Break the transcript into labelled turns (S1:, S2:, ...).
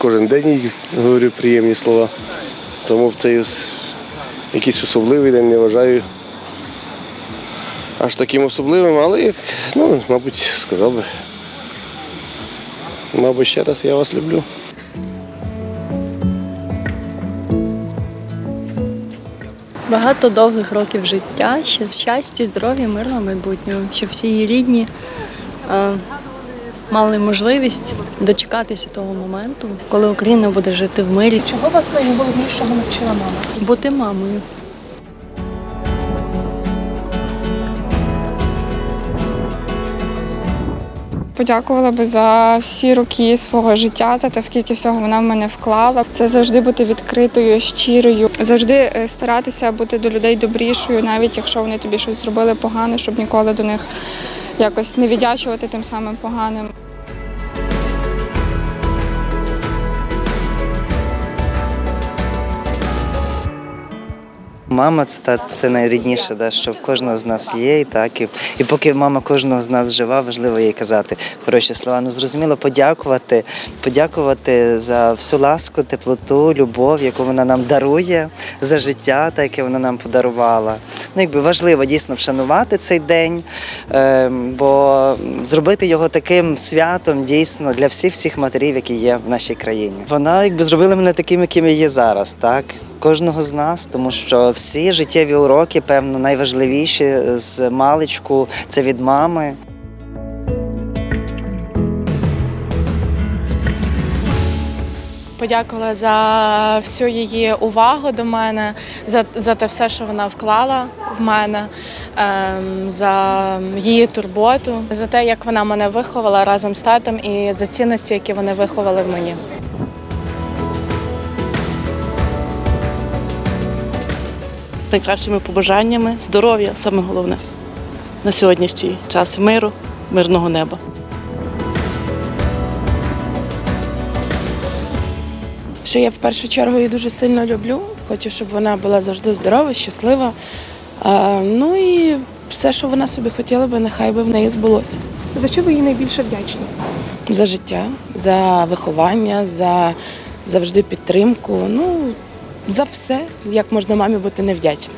S1: кожен день говорю приємні слова. Тому в цей якийсь особливий день не вважаю аж таким особливим, але ну, мабуть, сказав би. Мабуть, ще раз я вас люблю.
S2: Багато довгих років життя, щастя, здоров'я, мирного майбутнього, щоб всі її рідні е, мали можливість дочекатися того моменту, коли Україна буде жити в мирі,
S3: Чого вас найголовнішого навчила мама?
S2: бути мамою.
S4: Подякувала би за всі роки свого життя, за те, скільки всього вона в мене вклала. Це завжди бути відкритою, щирою, завжди е, старатися бути до людей добрішою, навіть якщо вони тобі щось зробили погане, щоб ніколи до них якось не віддячувати тим самим поганим.
S5: Мама це та це найрідніше, да, що в кожного з нас є, і так і, і поки мама кожного з нас жива, важливо їй казати хороші слова. Ну зрозуміло, подякувати, подякувати за всю ласку, теплоту, любов, яку вона нам дарує, за життя, та яке вона нам подарувала. Ну, якби важливо дійсно вшанувати цей день, е, бо зробити його таким святом дійсно для всіх всіх матерів, які є в нашій країні. Вона якби зробила мене таким, яким я є зараз, так кожного з нас, тому що всі життєві уроки, певно, найважливіші з маличку це від мами.
S3: Подякувала за всю її увагу до мене, за, за те все, що вона вклала в мене, ем, за її турботу, за те, як вона мене виховала разом з татом, і за цінності, які вони виховали в мені.
S6: Найкращими побажаннями, здоров'я саме головне на сьогоднішній час миру, мирного неба.
S7: що я в першу чергу її дуже сильно люблю. Хочу, щоб вона була завжди здорова, щаслива. Ну і все, що вона собі хотіла би, нехай би в неї збулося.
S3: За що ви їй найбільше вдячні?
S7: За життя, за виховання, за завжди підтримку. Ну, за все, як можна мамі бути невдячним.